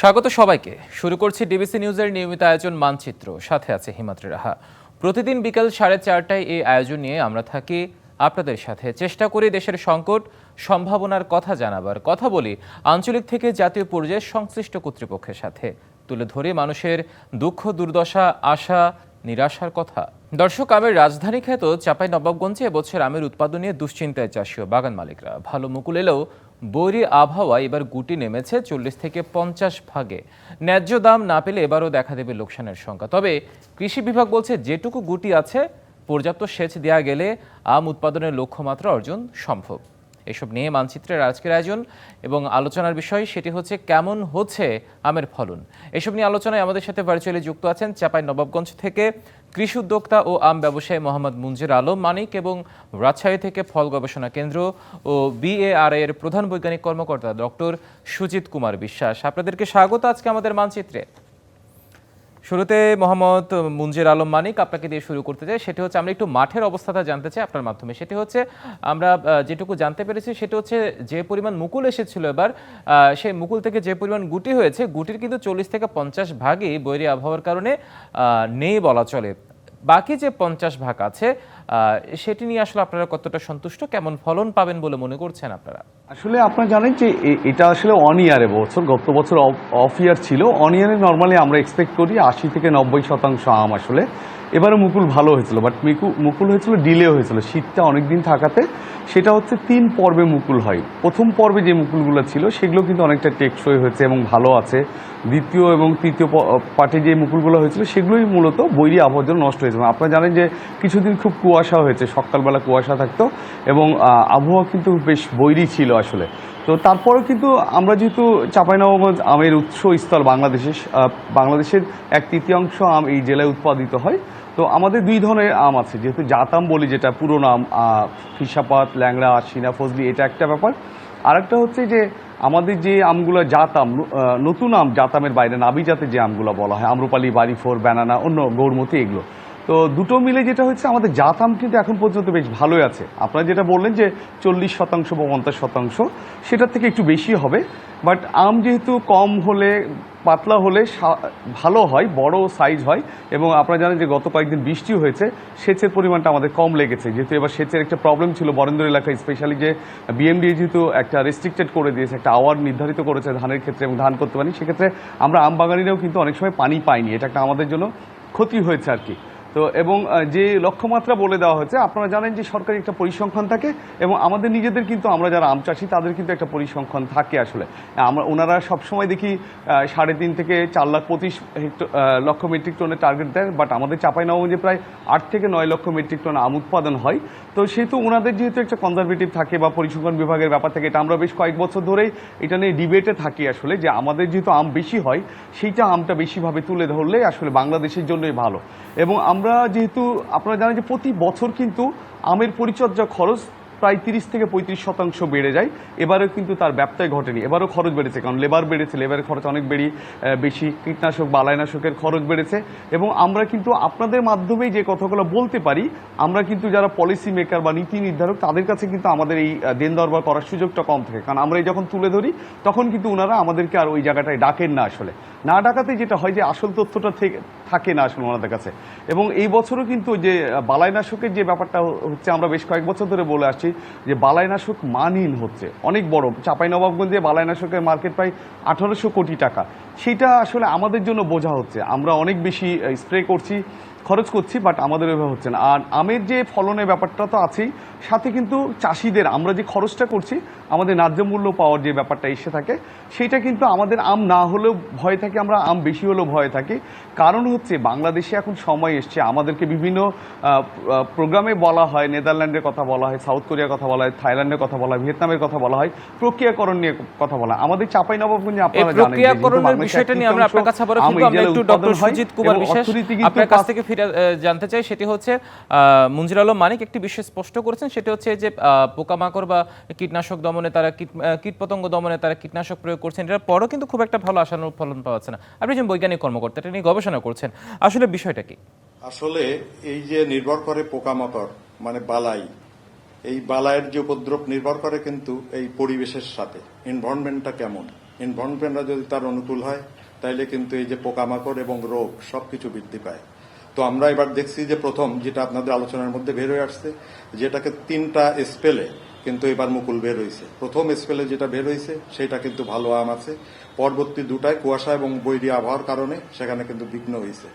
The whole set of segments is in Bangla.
স্বাগত সবাইকে। শুরু করছি ডিবিসি নিউজের নিয়মিত আয়োজন মানচিত্র। সাথে আছে হিমাদ্রি রাহা। প্রতিদিন বিকাল সাড়ে চারটায় এই আয়োজন নিয়ে আমরা থাকি আপনাদের সাথে। চেষ্টা করি দেশের সংকট, সম্ভাবনার কথা জানাবার। কথা বলি আঞ্চলিক থেকে জাতীয় পর্যায়ে সংশ্লিষ্ট কর্তৃপক্ষের সাথে। তুলে ধরে মানুষের দুঃখ, দুর্দশা, আশা, নিরাশার কথা। দর্শক, আমের রাজধানী খ্যাত চাপাই নবাবগঞ্জে এবছর আমের উৎপাদন নিয়ে দুশ্চিন্তায় চাষি ও বাগান মালিকরা। ভালো মুকুল এলেও বৈরী আবহাওয়া এবার গুটি নেমেছে চল্লিশ থেকে পঞ্চাশ ভাগে। ন্যায্য দাম না পেলে এবারও দেখা দেবে লোকসানের সংখ্যা। তবে কৃষি বিভাগ বলছে যেটুকু গুটি আছে, পর্যাপ্ত সেচ দেওয়া গেলে আম উৎপাদনের লক্ষ্যমাত্রা অর্জন সম্ভব। এসব নিয়ে মানচিত্রের আজকের আয়োজন এবং আলোচনার বিষয় সেটি হচ্ছে কেমন হচ্ছে আমের ফলন। এসব নিয়ে আলোচনায় আমাদের সাথে ভার্চুয়ালি যুক্ত আছেন চাপাই নবাবগঞ্জ থেকে কৃষি উদ্যোক্তা ও আম ব্যবসায়ী মোহাম্মদ মুঞ্জির আলম মানিক এবং রাজশাহী থেকে ফল গবেষণা কেন্দ্র ও বিএআর এর প্রধান বৈজ্ঞানিক কর্মকর্তা ডক্টর সুজিত কুমার বিশ্বাস। আপনাদেরকে স্বাগত আজকে আমাদের মানচিত্রে। শুরুতে মোহাম্মদ মুঞ্জের আলম মানিক আপনাকে দিয়ে শুরু করতে চাই। সেটি হচ্ছে আমরা একটু মাঠের অবস্থাটা জানতে চাই আপনার মাধ্যমে। সেটি হচ্ছে আমরা যেটুকু জানতে পেরেছি সেটি হচ্ছে যে পরিমাণ মুকুল এসেছিল এবার সেই মুকুল থেকে যে পরিমাণ গুটি হয়েছে, গুটির কিন্তু চল্লিশ থেকে পঞ্চাশ ভাগই বৈরী আবহাওয়ার কারণে নেই বলা চলে। বাকি যে পঞ্চাশ ভাগ আছে সেটি নিয়ে আসলে আপনারা কতটা সন্তুষ্ট, কেমন ফলন পাবেন বলে মনে করছেন আপনারা? আসলে আপনারা জানেন যে এটা আসলে অন ইয়ারে বছর, গত বছর অফ ইয়ার ছিল। অন ইয়ারে নর্মালি আমরা এক্সপেক্ট করি আশি থেকে নব্বই শতাংশ আম আসলে এবারে মুকুল ভালো হয়েছিল বাট মুকুল হয়েছিল ডিলে হয়েছিল। শীতটা অনেক দিন থাকাতে সেটা হচ্ছে তিন পর্বে মুকুল হয়। প্রথম পর্বে যে মুকুলগুলো ছিল সেগুলো কিন্তু অনেকটা টেকসই হয়েছে এবং ভালো আছে। দ্বিতীয় এবং তৃতীয় পার্টে যে মুকুলগুলো হয়েছিল সেগুলোই মূলত বৈরি আবহাওয়ার জন্য নষ্ট হয়েছে। আপনারা জানেন যে কিছুদিন খুব কুয়াশা হয়েছে সকালবেলা কুয়াশা থাকতো এবং আবহাওয়া কিন্তু বেশ বৈরী ছিল আসলে। তো তারপরেও কিন্তু আমরা যেহেতু চাঁপাইনবাবগঞ্জ আমের উৎসস্থল বাংলাদেশে আহ, বাংলাদেশের এক তৃতীয়াংশ আম এই জেলায় উৎপাদিত হয়। তো আমাদের দুই ধরনের আম আছে, যেহেতু জাতাম বলি যেটা পুরো নাম ফিসাপাত, ল্যাংড়া সিনা ফজলি, এটা একটা ব্যাপার। আরেকটা হচ্ছে যে আমাদের যে আমগুলো জাতাম নতুন আম জাতামের বাইরে নাবি জাতের যে আমগুলো বলা হয়, আম্রপালি বাড়িফোর ব্যানানা, অন্য গৌরমতি এগুলো। তো দুটো মিলে যেটা হচ্ছে আমাদের জাতাম কিন্তু এখন পর্যন্ত বেশ ভালোই আছে। আপনারা যেটা বললেন যে চল্লিশ শতাংশ বা পঞ্চাশ শতাংশ, সেটার থেকে একটু বেশি হবে। বাট আম যেহেতু কম হলে পাতলা হলে ভালো হয়, বড় সাইজ হয় এবং আপনারা জানেন যে গত কয়েকদিন বৃষ্টি হয়েছে, সেচের পরিমাণটা আমাদের কম লেগেছে। যেহেতু এবার সেচের একটা প্রবলেম ছিল বরেন্দ্র এলাকায় স্পেশালি যে বিএমডি যেহেতু একটা রেস্ট্রিক্টেড করে দিয়েছে, একটা আওয়ার নির্ধারিত করেছে ধানের ক্ষেত্রে এবং ধান করতে পারি সেক্ষেত্রে আমরা আমবাগানিরাও কিন্তু অনেক সময় পানি পাইনি। এটা একটা আমাদের জন্য ক্ষতি হয়েছে আর কি। তো, এবং যে লক্ষ্যমাত্রা বলে দেওয়া হয়েছে, আপনারা জানেন যে সরকারি একটা পরিসংখ্যান থাকে, এবং আমাদের নিজেদের কিন্তু, আমরা যারা আম চাষি, তাদের কিন্তু একটা পরিসংখ্যান থাকে আসলে। আমরা, ওনারা সবসময় দেখি সাড়ে তিন থেকে চার লাখ পঁচিশ হেক্টর লক্ষ মেট্রিক টনের টার্গেট দেয়, বাট আমাদের চাঁপাইনবাবগঞ্জে প্রায় আট থেকে নয় লক্ষ মেট্রিক টন আম উৎপাদন হয়। তো সেহেতু ওনাদের যেহেতু একটা কনজারভেটিভ থাকে বা পরিসংখ্যান বিভাগের ব্যাপার থাকে, এটা আমরা বেশ কয়েক বছর ধরেই এটা নিয়ে ডিবেটে থাকি আসলে যে আমাদের যেহেতু আম বেশি হয়, সেইটা আমটা বেশিভাবে তুলে ধরলে আসলে বাংলাদেশের জন্যই ভালো। এবং আমরা যেহেতু, আপনারা জানেন যে প্রতি বছর কিন্তু আমের পরিচর্যা খরচ প্রায় তিরিশ থেকে পঁয়ত্রিশ শতাংশ বেড়ে যায়। এবারেও কিন্তু তার ব্যত্যয় ঘটেনি। এবারও খরচ বেড়েছে, কারণ লেবার বেড়েছে, লেবারের খরচ অনেক বেড়ি বেশি, কীটনাশক বালাইনাশকের খরচ বেড়েছে। এবং আমরা কিন্তু আপনাদের মাধ্যমেই যে কথাগুলো বলতে পারি, আমরা কিন্তু যারা পলিসি মেকার বা নীতি নির্ধারক, তাদের কাছে কিন্তু আমাদের এই দেন দরবার করার সুযোগটা কম থাকে। কারণ আমরা এই যখন তুলে ধরি, তখন কিন্তু ওনারা আমাদেরকে আর ওই জায়গাটায় ডাকেন না আসলে। না ডাকাতে যেটা হয় যে, আসল তথ্যটা থেকে থাকে না আসলে ওনাদের কাছে। এবং এই বছরও কিন্তু যে বালাইনাশকের যে ব্যাপারটা হচ্ছে, আমরা বেশ কয়েক বছর ধরে বলে আসছি যে, বালাইনাশক মানহীন হচ্ছে। অনেক বড়। চাঁপাইনবাবগঞ্জে বালাইনাশকের মার্কেট প্রায় আঠারোশো কোটি টাকা। সেটা আসলে আমাদের জন্য বোঝা হচ্ছে। আমরা অনেক বেশি স্প্রে করছি। খরচ করছি বাট আমাদের ওইভাবে হচ্ছে না। আর আমের যে ফলনের ব্যাপারটা তো আছেই সাথে কিন্তু চাষিদের আমরা যে খরচটা করছি আমাদের ন্যায্য মূল্য পাওয়ার যে ব্যাপারটা এসে থাকে সেটা কিন্তু আমাদের আম না হলেও ভয় থাকে আমরা আম বেশি হলেও ভয় থাকি। কারণ হচ্ছে বাংলাদেশে এখন সময় এসছে আমাদেরকে বিভিন্ন প্রোগ্রামে বলা হয় নেদারল্যান্ডের কথা বলা হয় সাউথ কোরিয়ার কথা বলা হয় থাইল্যান্ডের কথা বলা হয় ভিয়েতনামের কথা বলা হয় প্রক্রিয়াকরণ নিয়ে কথা বলা হয়। আমাদের চাপাই নবাবগঞ্জে আপনারা জানেন বিষয়টা নিয়ে আমরা আপনার কাছে আবারও আম ফিরবো আমরা একটু ডক্টর সুজিত কুমার বিশ্বাস আপনার কাছ থেকে ফিরে জানতে চাই সেটি হচ্ছে মঞ্জুর আলম মানিক একটি বিষয় স্পষ্ট করেছেন, সেটি হচ্ছে যে পোকামাকড় বা কীটনাশক দমনে তারা কীট কীটপতঙ্গ দমনে তারা কীটনাশক প্রয়োগ করছেন, এটার পরও কিন্তু খুব একটা ভালো আশানুরূপ ফলন পাওয়া যাচ্ছে না। আপনি একজন বৈজ্ঞানিক কর্মকর্তা, এটা নিয়ে গবেষণা করছেন, আসলে বিষয়টা কি? আসলে এই যে নির্ভর করে পোকামাকড় মানে বালাই, এই বালাইয়ের যে উপদ্রব নির্ভর করে কিন্তু এই পরিবেশের সাথে এনভায়রনমেন্টটা কেমন? এনভায়রনমেন্টরা যদি তার অনুকূল হয়, তাইলে কিন্তু এই যে পোকামাকড় এবং রোগ সবকিছু বৃদ্ধি পায়। তো আমরা এবার দেখছি যে প্রথম যেটা আপনাদের আলোচনার মধ্যে বের হয়ে আসছে, যেটাকে তিনটা স্পেলে কিন্তু এবার মুকুল বের হয়েছে প্রথম স্পেলে যেটা বের হয়েছে সেটা কিন্তু ভালো আম আছে। পরবর্তী দুটায় কুয়াশা এবং বৈরী আবহাওয়ার কারণে সেখানে কিন্তু বিঘ্ন হয়েছে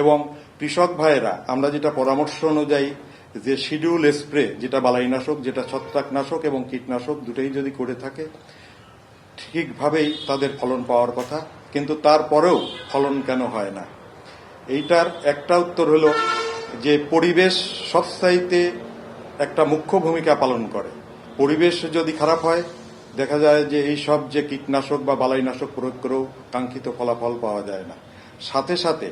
এবং কৃষক ভাইয়েরা, আমরা যেটা পরামর্শ অনুযায়ী যে শিডিউল স্প্রে, যেটা বালাইনাশক, যেটা ছত্রাকনাশক এবং কীটনাশক দুটোই যদি করে থাকে, ঠিকভাবেই তাদের ফলন পাওয়ার কথা। কিন্তু তারপরেও ফলন কেন হয় না? এইটার একটা উত্তর হলো যে পরিবেশ সবসাইতে একটা মুখ্য ভূমিকা পালন করে। পরিবেশ যদি খারাপ হয়, দেখা যায় যে এই সব যে কীটনাশক বা বালাইনাশক প্রয়োগ করেও কাঙ্ক্ষিত ফলাফল পাওয়া যায় না। সাথে সাথে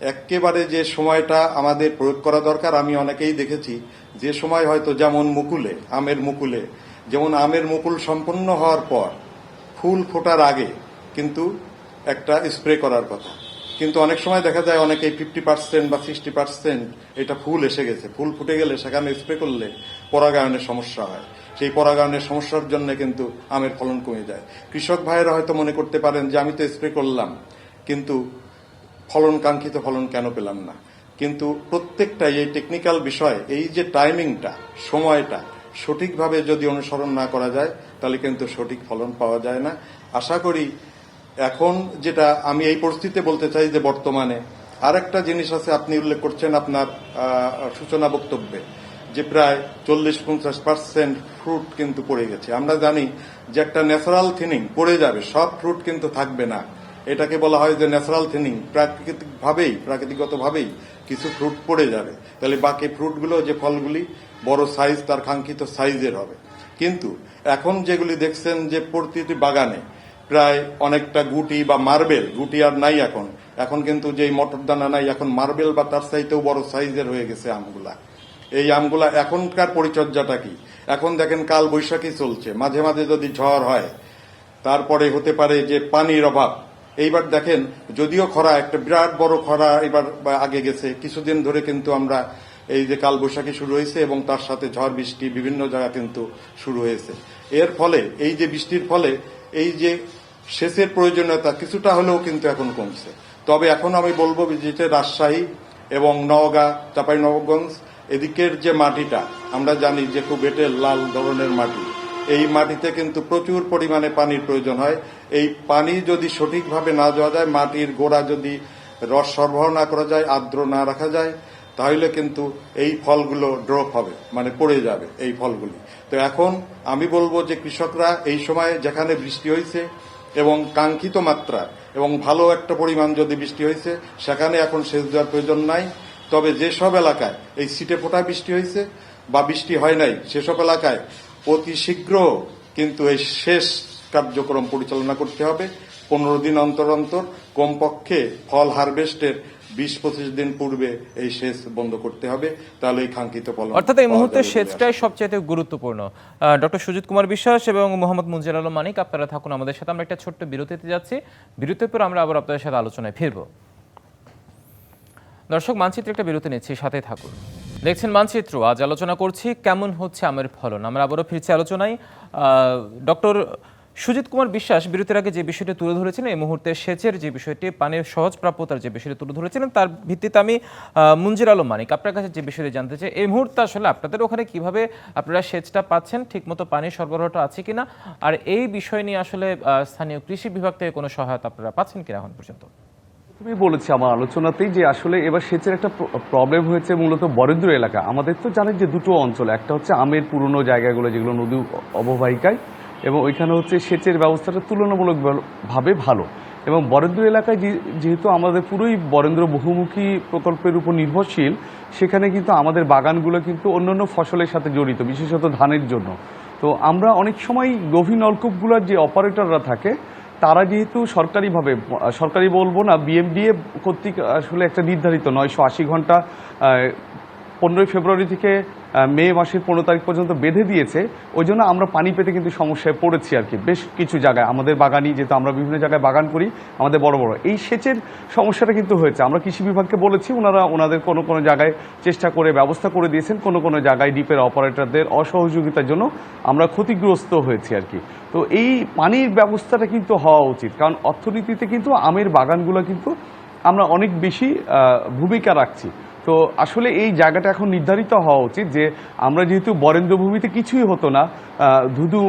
একেবারে যে সময়টা আমাদের প্রয়োগ করা দরকার, আমি অনেকেই দেখেছি যে সময় হয়তো যেমন মুকুলে, আমের মুকুলে, যেমন আমের মুকুল সম্পন্ন হওয়ার পর ফুল ফোটার আগে কিন্তু একটা স্প্রে করার কথা। কিন্তু অনেক সময় দেখা যায় অনেকে ফিফটি পার্সেন্ট বা সিক্সটি পার্সেন্ট এটা ফুল এসে গেছে। ফুল ফুটে গেলে সেখানে স্প্রে করলে পরাগায়নের সমস্যা হয়। সেই পরাগায়নের সমস্যার জন্য কিন্তু আমের ফলন কমে যায়। কৃষক ভাইয়েরা হয়তো মনে করতে পারেন যে, আমি তো স্প্রে করলাম, কিন্তু ফলন, কাঙ্ক্ষিত ফলন কেন পেলাম না? কিন্তু প্রত্যেকটাই এই টেকনিক্যাল বিষয়, এই যে টাইমিংটা সময়টা সঠিকভাবে যদি অনুসরণ না করা যায়, তাহলে কিন্তু সঠিক ফলন পাওয়া যায় না। আশা করি এখন যেটা আমি এই পরিস্থিতিতে বলতে চাই যে বর্তমানে আরেকটা জিনিস আছে, আপনি উল্লেখ করছেন আপনার সূচনা বক্তব্যে, যে প্রায় চল্লিশ পঞ্চাশ পার্সেন্ট ফ্রুট কিন্তু পড়ে গেছে। আমরা জানি যে একটা ন্যাচারাল থিনিং পড়ে যাবে, সব ফ্রুট কিন্তু থাকবে না। এটাকে বলা হয় যে ন্যাচারাল থিনিং, প্রাকৃতিকভাবেই প্রাকৃতিকগতভাবেই কিছু ফ্রুট পড়ে যাবে। তাহলে বাকি ফ্রুটগুলো যে ফলগুলি, বড় সাইজ তার কাঙ্ক্ষিত সাইজের হবে। কিন্তু এখন যেগুলি দেখছেন যে প্রতিটি বাগানে প্রায় অনেকটা গুটি বা মার্বেল, গুটি আর নাই এখন। এখন কিন্তু যেই মটর দানা নাই, এখন মার্বেল বা তার চাইতেও বড় সাইজের হয়ে গেছে আমগুলা। এই আমগুলা এখনকার পরিচর্যাটা কি? এখন দেখেন কাল বৈশাখী চলছে, মাঝে মাঝে যদি ঝড় হয়, তারপরে হতে পারে যে পানির অভাব। এইবার দেখেন, যদিও খরা, একটা বিরাট বড় খরা এবার আগে গেছে, কিছুদিন ধরে কিন্তু আমরা এই যে কাল বৈশাখী শুরু হয়েছে এবং তার সাথে ঝড় বৃষ্টি বিভিন্ন জায়গা কিন্তু শুরু হয়েছে। এর ফলে, এই যে বৃষ্টির ফলে এই যে সেচের প্রয়োজনীয়তা কিছুটা হলেও কিন্তু এখন কমছে। তবে এখন আমি বলব যেটা রাজশাহী এবং নওগাঁ চাঁপাইনবাবগঞ্জ এদিকের যে মাটিটা, আমরা জানি যে খুব এঁটেল লাল ধরনের মাটি। এই মাটিতে কিন্তু প্রচুর পরিমাণে পানির প্রয়োজন হয়। এই পানি যদি সঠিকভাবে না দেওয়া যায়, মাটির গোড়া যদি রস সরবরাহ না করা যায়, আর্দ্র না রাখা যায় তাহলে কিন্তু এই ফলগুলো ড্রপ হবে মানে পড়ে যাবে এই ফলগুলি। তো এখন আমি বলব যে কৃষকরা এই সময় যেখানে বৃষ্টি হয়েছে এবং কাঙ্ক্ষিত মাত্রা এবং ভালো একটা পরিমাণ যদি বৃষ্টি হয়েছে, সেখানে এখন সেচ দেওয়ার প্রয়োজন নাই। তবে যেসব এলাকায় এই সিটে ফোটা বৃষ্টি হয়েছে বা বৃষ্টি হয় নাই, সেসব এলাকায় অতি শীঘ্র কিন্তু এই শেষ কার্যক্রম পরিচালনা করতে হবে। পনেরো দিন অন্তর অন্তর কমপক্ষে ফল হারভেস্টের বিশ পঁচিশ দিন পূর্বে এই সেচ বন্ধ করতে হবে তাহলে এই কাঙ্ক্ষিত ফলন অর্থাৎ এই মুহূর্তে সেচটাই সবচেয়ে গুরুত্বপূর্ণ। ডক্টর সুজিত কুমার বিশ্বাস এবং মোহাম্মদ মুঞ্জির আলম মানিক আপনারা থাকুন আমাদের সাথে। আমরা একটা ছোট্ট বিরতিতে যাচ্ছি। বিরতির পর আমরা আবার আপনাদের সাথে আলোচনায় ফিরব। দর্শক মানচিত্রে একটা বিরতি নিচ্ছি সাথে থাকুন। দেখছেন মানচিত্র আজ আলোচনা করছি কেমন হচ্ছে আমের ফলন। আমরা আবারও ফিরছি আলোচনায়। ডক্টর সুজিত কুমার বিশ্বাস বিরতির আগে যে বিষয়টি তুলে ধরেছিলেন এই মুহূর্তে সেচের যে বিষয়টি, পানির সহজ প্রাপ্যতার যে বিষয়টি তুলে ধরেছিলেন তার ভিত্তিতে আমি মুঞ্জির আলম মানিক আপনার কাছে যে বিষয়টি জানতে চাই, এই মুহূর্তে আসলে আপনাদের ওখানে কীভাবে আপনারা সেচটা পাচ্ছেন, ঠিকমতো পানির সরবরাহটা আছে কিনা, আর এই বিষয় নিয়ে আসলে স্থানীয় কৃষি বিভাগ থেকে কোনো সহায়তা আপনারা পাচ্ছেন কিনা এখন পর্যন্ত? তুমি বলেছি আমার আলোচনাতেই যে আসলে এবার সেচের একটা প্রবলেম হয়েছে মূলত বরেন্দ্র এলাকা। আমাদের তো জানেন যে দুটো অঞ্চল, একটা হচ্ছে আমের পুরনো জায়গাগুলো, যেগুলো নদী অববাহিকায় এবং ওইখানে হচ্ছে সেচের ব্যবস্থাটা তুলনামূলকভাবে ভালো। এবং বরেন্দ্র এলাকায় যেহেতু আমাদের পুরোই বরেন্দ্র বহুমুখী প্রকল্পের উপর নির্ভরশীল, সেখানে কিন্তু আমাদের বাগানগুলো কিন্তু অন্যান্য ফসলের সাথে জড়িত, বিশেষত ধানের জন্য। তো আমরা অনেক সময় গভীর নলকূপগুলোর যে অপারেটররা থাকে, তারা যেহেতু সরকারিভাবে, সরকারি বলব না, বিএমডিএ কর্তৃক আসলে একটা নির্ধারিত নয়শো আশি ঘণ্টা পনেরোই ফেব্রুয়ারি থেকে মে মাসের পনেরো তারিখ পর্যন্ত বেঁধে দিয়েছে। ওই জন্য আমরা পানি পেতে কিন্তু সমস্যায় পড়েছি আর কি। বেশ কিছু জায়গায়, আমাদের বাগানই যেহেতু আমরা বিভিন্ন জায়গায় বাগান করি, আমাদের বড় বড়। এই সেচের সমস্যাটা কিন্তু হয়েছে। আমরা কৃষি বিভাগকে বলেছি, ওনারা ওনাদের কোনো কোনো জায়গায় চেষ্টা করে ব্যবস্থা করে দিয়েছেন, কোনো কোনো জায়গায় ডিপের অপারেটরদের অসহযোগিতার জন্য আমরা ক্ষতিগ্রস্ত হয়েছি আর কি। তো এই পানির ব্যবস্থাটা কিন্তু হওয়া উচিত। কারণ অর্থনীতিতে কিন্তু আমের বাগানগুলো কিন্তু আমরা অনেক বেশি ভূমিকা রাখছি। তো আসলে এই জায়গাটা এখন নির্ধারিত হওয়া উচিত যে আমরা যেহেতু বরেন্দ্র ভূমিতে কিছুই হতো না ধুধু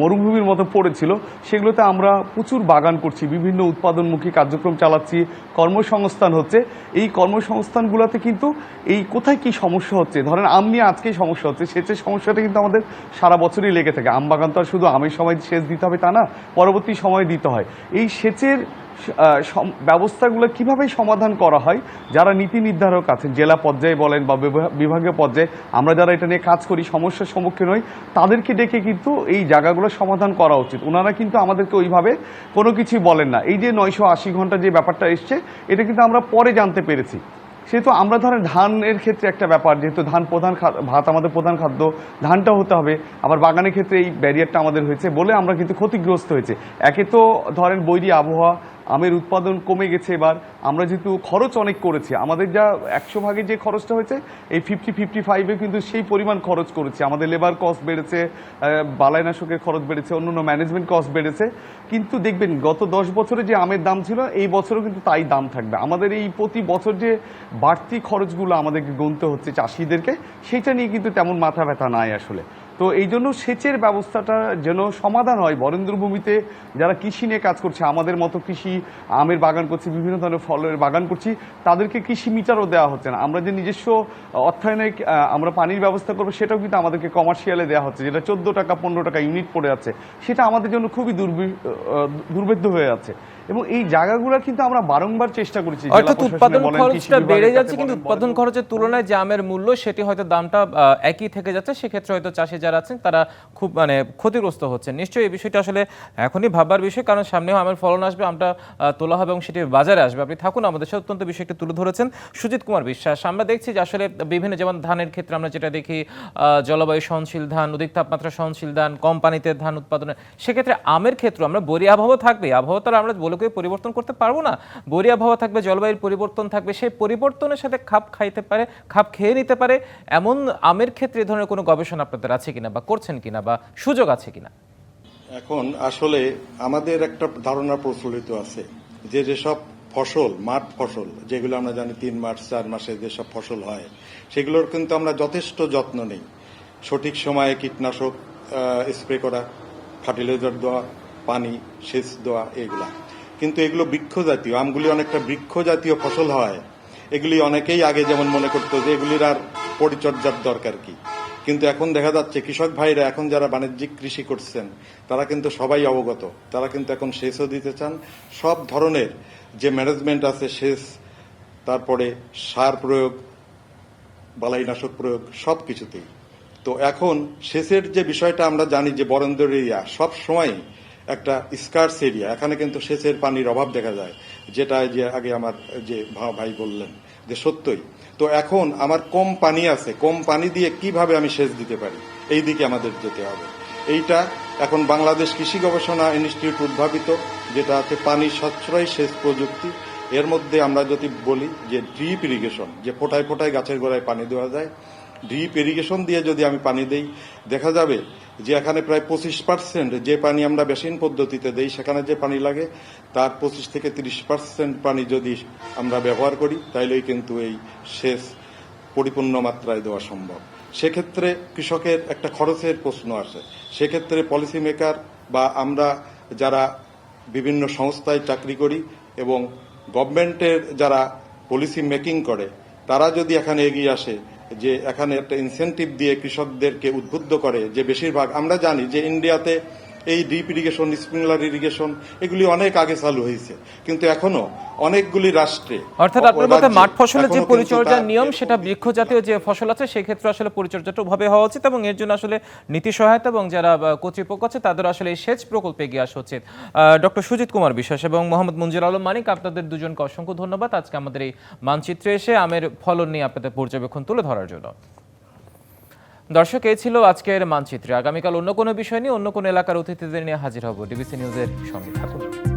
মরুভূমির মতো পড়েছিল, সেগুলোতে আমরা প্রচুর বাগান করছি, বিভিন্ন উৎপাদনমুখী কার্যক্রম চালাচ্ছি, কর্মসংস্থান হচ্ছে। এই কর্মসংস্থানগুলোতে কিন্তু এই কোথায় কি সমস্যা হচ্ছে? ধরেন আম নিয়ে আজকেই সমস্যা হচ্ছে, সেচের সমস্যাটা কিন্তু আমাদের সারা বছরই লেগে থাকে। আম বাগান তো আর শুধু আমের সময় সেচ দিতে হবে তা না, পরবর্তী সময় দিতে হয়। এই সেচের ব্যবস্থাগুলো কীভাবে সমাধান করা হয়, যারা নীতি নির্ধারক আছেন জেলা পর্যায়ে বলেন বা বিভা- বিভাগীয় পর্যায়ে, আমরা যারা এটা নিয়ে কাজ করি, সমস্যার সম্মুখীন হই, তাদেরকে ডেকে কিন্তু এই জায়গাগুলো সমাধান করা উচিত। ওনারা কিন্তু আমাদেরকে ওইভাবে কোনো কিছুই বলেন না। এই যে নয়শো আশি ঘণ্টা যে ব্যাপারটা এসছে, এটা কিন্তু আমরা পরে জানতে পেরেছি। সেহেতু আমরা ধরেন ধানের ক্ষেত্রে একটা ব্যাপার, যেহেতু ধান প্রধান ভাত আমাদের প্রধান খাদ্য, ধানটা হতে হবে। আবার বাগানের ক্ষেত্রে এই ব্যারিয়ারটা আমাদের হয়েছে বলে আমরা কিন্তু ক্ষতিগ্রস্ত হয়েছে। একে তো ধরেন বৈরী আবহাওয়া আমের উৎপাদন কমে গেছে এবার। আমরা যেহেতু খরচ অনেক করেছি, আমাদের যা একশো ভাগে যে খরচটা হয়েছে, এই ফিফটি ফিফটি ফাইভে কিন্তু সেই পরিমাণ খরচ করেছে। আমাদের লেবার কস্ট বেড়েছে বালাইনাশকের খরচ বেড়েছে, অন্যান্য ম্যানেজমেন্ট কস্ট বেড়েছে। কিন্তু দেখবেন, গত দশ বছরে যে আমের দাম ছিল, এই বছরও কিন্তু তাই দাম থাকবে। আমাদের এই প্রতি বছর যে বাড়তি খরচগুলো আমাদেরকে গুনতে হচ্ছে চাষিদেরকে, সেটা নিয়ে কিন্তু তেমন মাথা ব্যথা নাই আসলে। তো এই জন্য সেচের ব্যবস্থাটা যেন সমাধান হয়। বরেন্দ্র ভূমিতে যারা কৃষি নিয়ে কাজ করছে আমাদের মতো কৃষি আমের বাগান করছি বিভিন্ন ধরনের ফলের বাগান করছি তাদেরকে কৃষি মিটারও দেওয়া হচ্ছে না। আমরা যে নিজস্ব অর্থায়নে আমরা পানির ব্যবস্থা করব সেটাও কিন্তু আমাদেরকে কমার্শিয়ালে দেওয়া হচ্ছে যেটা চোদ্দ টাকা পনেরো টাকা ইউনিট পড়ে আছে। সেটা আমাদের জন্য খুবই দুর্বি- আহ, দুর্ভেদ্য হয়ে আছে। এবং এই জায়গাগুলো কিন্তু আমরা বারংবার চেষ্টা করেছি অর্থাৎ উৎপাদন খরচটা বেড়ে যাচ্ছে কিন্তু উৎপাদন খরচের তুলনায় যে আমের মূল্য সেটি হয়তো দামটা একই থেকে যাচ্ছে। সেক্ষেত্রে হয়তো চাষি যারা আছেন তারা খুব মানে ক্ষতিগ্রস্ত হচ্ছে নিশ্চয়ই এই বিষয়টা আসলে এখনই ভাববার বিষয় কারণ সামনেও আমের ফলন আসবে আমটা তোলা হবে এবং সেটি বাজারে আসবে। আপনি থাকুন আমাদের সাথে অত্যন্ত বিষয়টি তুলে ধরেছেন সুজিত কুমার বিশ্বাস। আমরা দেখছি যে আসলে বিভিন্ন যেমন ধানের ক্ষেত্রে আমরা যেটা দেখি আহ, জলবায়ু সহনশীল ধান অধিক তাপমাত্রা সহনশীল ধান কম পানিতে ধান উৎপাদনের। সেক্ষেত্রে আমের ক্ষেত্রে আমরা বরি আবহাওয়া থাকবে আবহাওয়া তো আর আমরা বলে করে পরিবর্তন করতে পারব না। বরি আবহাওয়া থাকবে, জলবায়ুর পরিবর্তন থাকবে, সেই পরিবর্তনের সাথে খাপ খাইতে পারে, খাপ খেয়ে নিতে পারে। এমন আমের ক্ষেত্রে এ ধরনের কোনো গবেষণা আপনাদের আছে কিনা বা করছেন কিনা বা সুযোগ আছে কিনা? এখন আসলে আমাদের একটা ধারণা প্রচলিত আছে যে যেসব ফসল, মাঠ ফসল, যেগুলো আমরা জানি তিন মাস, চার মাসে যেসব ফসল হয়, সেগুলোর কিন্তু আমরা যথেষ্ট যত্ন নেই। সঠিক সময়ে কীটনাশক স্প্রে করা, ফার্টিলাইজার দেওয়া, পানি, সেচ দেওয়া, এগুলা। কিন্তু এগুলো বৃক্ষ জাতীয় আমগুলি অনেকটা বৃক্ষ জাতীয় ফসল হয়। এগুলি অনেকেই আগে যেমন মনে করতো যে এগুলির আর পরিচর্যার দরকার কি। কিন্তু এখন দেখা যাচ্ছে কৃষক ভাইরা, এখন যারা বাণিজ্যিক কৃষি করছেন, তারা কিন্তু সবাই অবগত। তারা কিন্তু এখন সেচও দিতে চান। সব ধরনের যে ম্যানেজমেন্ট আছে, সেচ, তারপরে সার প্রয়োগ, বালাইনাশক প্রয়োগ, সব কিছুতেই। তো এখন সেচের যে বিষয়টা আমরা জানি যে বরেন্দ্র এরিয়া সব সময় একটা স্কার্স এরিয়া এখানে কিন্তু সেচের পানির অভাব দেখা যায় যেটা যে আগে আমার যে ভাই বললেন, যে সত্যই। তো এখন আমার কম পানি আছে, কম পানি দিয়ে কীভাবে আমি সেচ দিতে পারি? এই দিকে আমাদের যেতে হবে। এইটা এখন বাংলাদেশ কৃষি গবেষণা ইনস্টিটিউট উদ্ভাবিত যেটা আছে পানি সাশ্রয় সেচ প্রযুক্তি। এর মধ্যে আমরা যদি বলি যে ড্রিপ ইরিগেশন যে ফোটায় ফোটায় গাছের গোড়ায় পানি দেওয়া যায় ড্রিপ ইরিগেশন দিয়ে যদি আমি পানি দেই, দেখা যাবে যে এখানে প্রায় পঁচিশ পার্সেন্ট যে পানি আমরা বেসিন পদ্ধতিতে দেই, সেখানে যে পানি লাগে, তার পঁচিশ থেকে তিরিশ পার্সেন্ট পানি যদি আমরা ব্যবহার করি, তাইলেই কিন্তু এই সেচ পরিপূর্ণ মাত্রায় দেওয়া সম্ভব। সেক্ষেত্রে কৃষকের একটা খরচের প্রশ্ন আসে। সেক্ষেত্রে পলিসি মেকার বা আমরা যারা বিভিন্ন সংস্থায় চাকরি করি এবং গভর্নমেন্টের যারা পলিসি মেকিং করে, তারা যদি এখানে এগিয়ে আসে যে এখানে একটা ইনসেন্টিভ দিয়ে কৃষকদেরকে উদ্বুদ্ধ করে যে বেশিরভাগ, আমরা জানি যে ইন্ডিয়াতে এই ডিপ ইরিগেশন স্প্রিংলার ইরিগেশন এগুলি অনেক আগে চালু হয়েছে। কিন্তু এখনও অনেকগুলি রাষ্ট্রে। অর্থাৎ আপনার মতে মাঠ ফসলের যে পরিচর্যার নিয়ম সেটা বৃক্ষ জাতীয় যে ফসল আছে সেই ক্ষেত্রে আসলে পরিচর্যাটা ভাবে হওয়া উচিত এবং এর জন্য আসলে নীতি সহায়তা এবং যারা কর্তৃপক্ষ আছে তাদের আসলে এই সেচ প্রকল্পে এগিয়ে আসা উচিত। ডক্টর সুজিত কুমার বিশ্বাস এবং মোহাম্মদ মঞ্জুর আলম মানিক আপনাদের দুজনকে অসংখ্য ধন্যবাদ। আজকে আমাদের এই মানচিত্রে এসে আমের ফলন নিয়ে আপনাদের পর্যবেক্ষণ তুলে ধরার জন্য। দর্শক এই ছিল আজকের মানচিত্রে। আগামীকাল অন্য কোনো বিষয় নিয়ে অন্য কোনো এলাকার অতিথিদের নিয়ে হাজির হব। ডিবিসি নিউজের সঙ্গে থাকুন।